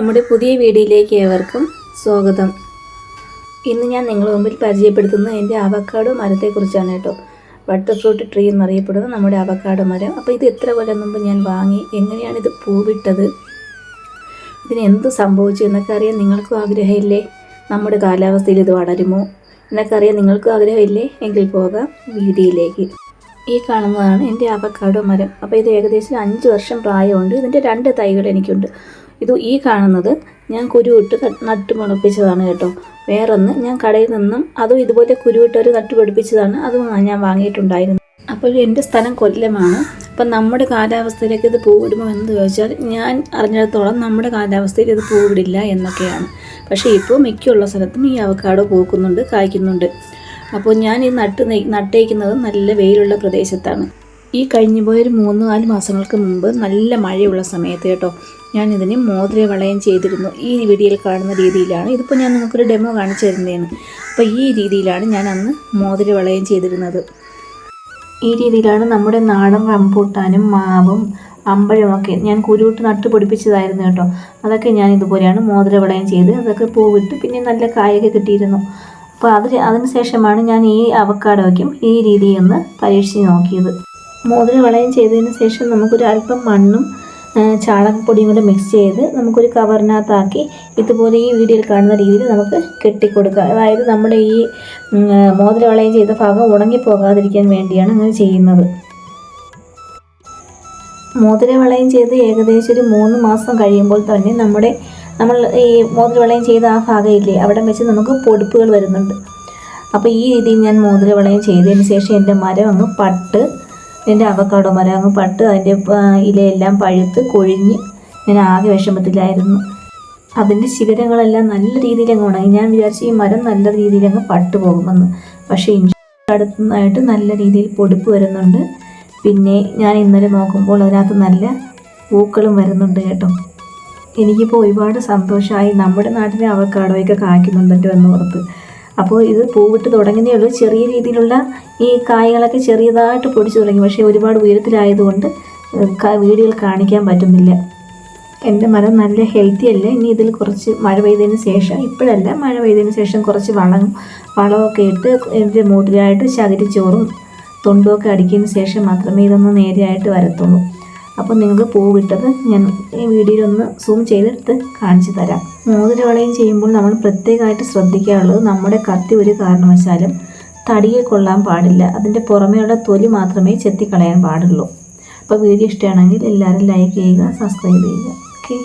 നമ്മുടെ പുതിയ വീഡിയോയിലേക്ക് ഏവർക്കും സ്വാഗതം. ഇന്ന് ഞാൻ നിങ്ങളുടെ മുമ്പിൽ പരിചയപ്പെടുത്തുന്നത് എന്റെ അവക്കാഡോ മരത്തെക്കുറിച്ചാണ് കേട്ടോ. ബട്ടർ ഫ്രൂട്ട് ട്രീ എന്നറിയപ്പെടുന്ന നമ്മുടെ അവക്കാഡോ മരം. അപ്പോൾ ഇത് എത്ര കൊല്ലം മുമ്പ് ഞാൻ വാങ്ങി? എങ്ങനെയാണ് ഇത് പൂവിട്ടത്? ഇതിന് എന്ത് സംഭവിച്ചു എന്നൊക്കെ അറിയാൻ നിങ്ങൾക്കും ആഗ്രഹമില്ലേ? നമ്മുടെ കാലാവസ്ഥയിൽ ഇത് വളരുമോ എന്നൊക്കെ അറിയാൻ നിങ്ങൾക്കും ആഗ്രഹമില്ലേ? എങ്കിൽ പോകാം വീഡിയോയിലേക്ക്. ഈ കാണുന്നതാണ് എന്റെ അവക്കാടോ മരം. അപ്പോൾ ഇത് ഏകദേശം അഞ്ച് വർഷം പ്രായമുണ്ട്. ഇതിന്റെ രണ്ട് തൈകൾ എനിക്കുണ്ട്. ഇത് ഈ കാണുന്നത് ഞാൻ കുരുവിട്ട് നട്ട് മുളപ്പിച്ചതാണ് കേട്ടോ. വേറൊന്ന് ഞാൻ കടയിൽ നിന്നും അതും ഇതുപോലെ കുരുവിട്ട് ഒരു നട്ട് പിടിപ്പിച്ചതാണ് അതും ഞാൻ വാങ്ങിയിട്ടുണ്ടായിരുന്നു. അപ്പോൾ എന്റെ സ്ഥലം കൊല്ലമാണ്. അപ്പം നമ്മുടെ കാലാവസ്ഥയിലേക്ക് ഇത് പൂവിടുമോ എന്ന് ചോദിച്ചാൽ ഞാൻ അറിഞ്ഞിടത്തോളം നമ്മുടെ കാലാവസ്ഥയിൽ ഇത് പൂവിടില്ല എന്നൊക്കെയാണ്. പക്ഷേ ഇപ്പോൾ മിക്കുള്ള സ്ഥലത്തും ഈ അവക്കാടോ പൂക്കുന്നുണ്ട് കായ്ക്കുന്നുണ്ട്. അപ്പോൾ ഞാൻ ഈ നട്ട് നട്ടേക്കുന്നത് നല്ല വെയിലുള്ള പ്രദേശത്താണ്. ഈ കഴിഞ്ഞു പോയൊരു മൂന്ന് നാല് മാസങ്ങൾക്ക് മുമ്പ് നല്ല മഴയുള്ള സമയത്ത് കേട്ടോ ഞാൻ ഇതിന് മോതിര വളയം ചെയ്തിരുന്നു. ഈ വീഡിയോയിൽ കാണുന്ന രീതിയിലാണ്. ഇതിപ്പോൾ ഞാൻ നിങ്ങൾക്കൊരു ഡെമോ കാണിച്ചു തരുന്നതാണ്. അപ്പോൾ ഈ രീതിയിലാണ് ഞാൻ അന്ന് മോതിര വളയം ചെയ്തിരുന്നത്. ഈ രീതിയിലാണ് നമ്മുടെ നാടൻ റംബൂട്ടാനും മാവും അമ്പഴമൊക്കെ ഞാൻ കുരുവിട്ട് നട്ട് പിടിപ്പിച്ചതായിരുന്നു കേട്ടോ. അതൊക്കെ ഞാൻ ഇതുപോലെയാണ് മോതിര വളയം ചെയ്ത് അതൊക്കെ പൂവിട്ട് പിന്നെ നല്ല കായൊക്കെ കിട്ടിയിരുന്നു. അപ്പോൾ അതിന് ശേഷമാണ് ഞാൻ ഈ അവക്കാടോയ്ക്കും ഈ രീതിയിൽ ഒന്ന് പരീക്ഷിച്ച് നോക്കിയത്. മോതിര വളയം ചെയ്തതിന് ശേഷം നമുക്കൊരു അല്പം മണ്ണും ചാണകപ്പൊടിയും കൂടെ മിക്സ് ചെയ്ത് നമുക്കൊരു കവറിനകത്താക്കി ഇതുപോലെ ഈ വീഡിയോയിൽ കാണുന്ന രീതിയിൽ നമുക്ക് കെട്ടിക്കൊടുക്കുക അതായത് നമ്മുടെ ഈ മോതിരവളയം മോതിര വളയം ചെയ്ത ഭാഗം ഉണങ്ങിപ്പോകാതിരിക്കാൻ വേണ്ടിയാണ് അങ്ങനെ ചെയ്യുന്നത്. മോതിര വളയം ചെയ്ത് ഏകദേശം ഒരു മൂന്ന് മാസം കഴിയുമ്പോൾ തന്നെ നമ്മുടെ നമ്മൾ ഈ മോതിര വളയം ചെയ്ത ആ ഭാഗം ഇല്ലേ അവിടെ വെച്ച് നമുക്ക് പൊടിപ്പുകൾ വരുന്നുണ്ട്. അപ്പോൾ ഈ രീതിയിൽ ഞാൻ മോതിര വളയം ചെയ്തതിന് ശേഷം എന്റെ മരം അങ്ങ് പട്ട് എന്റെ അവക്കാടോ മരം അങ്ങ് പട്ട് അതിന്റെ ഇലയെല്ലാം പഴുത്ത് കൊഴിഞ്ഞ് ഞാൻ ആകെ വിഷമത്തിലായിരുന്നു. അതിന്റെ ശിഖരങ്ങളെല്ലാം നല്ല രീതിയിൽ അങ്ങ് ഉണങ്ങി. ഞാൻ വിചാരിച്ചു ഈ മരം നല്ല രീതിയിൽ അങ്ങ് പട്ട് പോകുമെന്ന്. പക്ഷേ അടുത്തുനിന്നായിട്ട് നല്ല രീതിയിൽ പൊടിപ്പ് വരുന്നുണ്ട്. പിന്നെ ഞാൻ ഇന്നലെ നോക്കുമ്പോൾ അതിനകത്ത് നല്ല പൂക്കളും വരുന്നുണ്ട് കേട്ടോ. എനിക്കിപ്പോൾ ഒരുപാട് സന്തോഷമായി. നമ്മുടെ നാട്ടിലെ അവക്കാടോയൊക്കെ കായ്ക്കുന്നുണ്ടല്ലോ എന്ന് ഓർത്ത്. അപ്പോൾ ഇത് പൂവിട്ട് തുടങ്ങുന്നേ ഉള്ളൂ. ചെറിയ രീതിയിലുള്ള ഈ കായകളൊക്കെ ചെറിയതായിട്ട് പൊടിച്ചു തുടങ്ങി. പക്ഷേ ഒരുപാട് ഉയരത്തിലായതുകൊണ്ട് വീടുകൾ കാണിക്കാൻ പറ്റുന്നില്ല. എന്റെ മരം നല്ല ഹെൽത്തി അല്ല. ഇനി ഇതിൽ കുറച്ച് മഴ പെയ്തതിന് ശേഷം ഇപ്പോഴല്ല മഴ പെയ്തതിന് ശേഷം കുറച്ച് വളം വളമൊക്കെ ഇട്ട് ഇതിന്റെ മൂട്ടിലായിട്ട് ചകിരിച്ചോറും തൊണ്ടുമൊക്കെ അടിക്കുന്നതിന് ശേഷം മാത്രമേ ഇതൊന്ന് നേരെയായിട്ട് വരത്തുള്ളൂ. അപ്പോൾ നിങ്ങൾക്ക് പൂവിട്ടത് ഞാൻ ഈ വീഡിയോയിൽ ഒന്ന് സൂം ചെയ്തെടുത്ത് കാണിച്ചു തരാം. മോതിരവളയും ചെയ്യുമ്പോൾ നമ്മൾ പ്രത്യേകമായിട്ട് ശ്രദ്ധിക്കാറുള്ളത് നമ്മുടെ കത്തി ഒരു കാരണവശാലും തടിയിൽ കൊള്ളാൻ പാടില്ല. അതിന്റെ പുറമേയുള്ള തൊലി മാത്രമേ ചെത്തിക്കളയാൻ പാടുള്ളൂ. അപ്പോൾ വീഡിയോ ഇഷ്ടമാണെങ്കിൽ എല്ലാവരും ലൈക്ക് ചെയ്യുക സബ്സ്ക്രൈബ് ചെയ്യുക. ഓക്കെ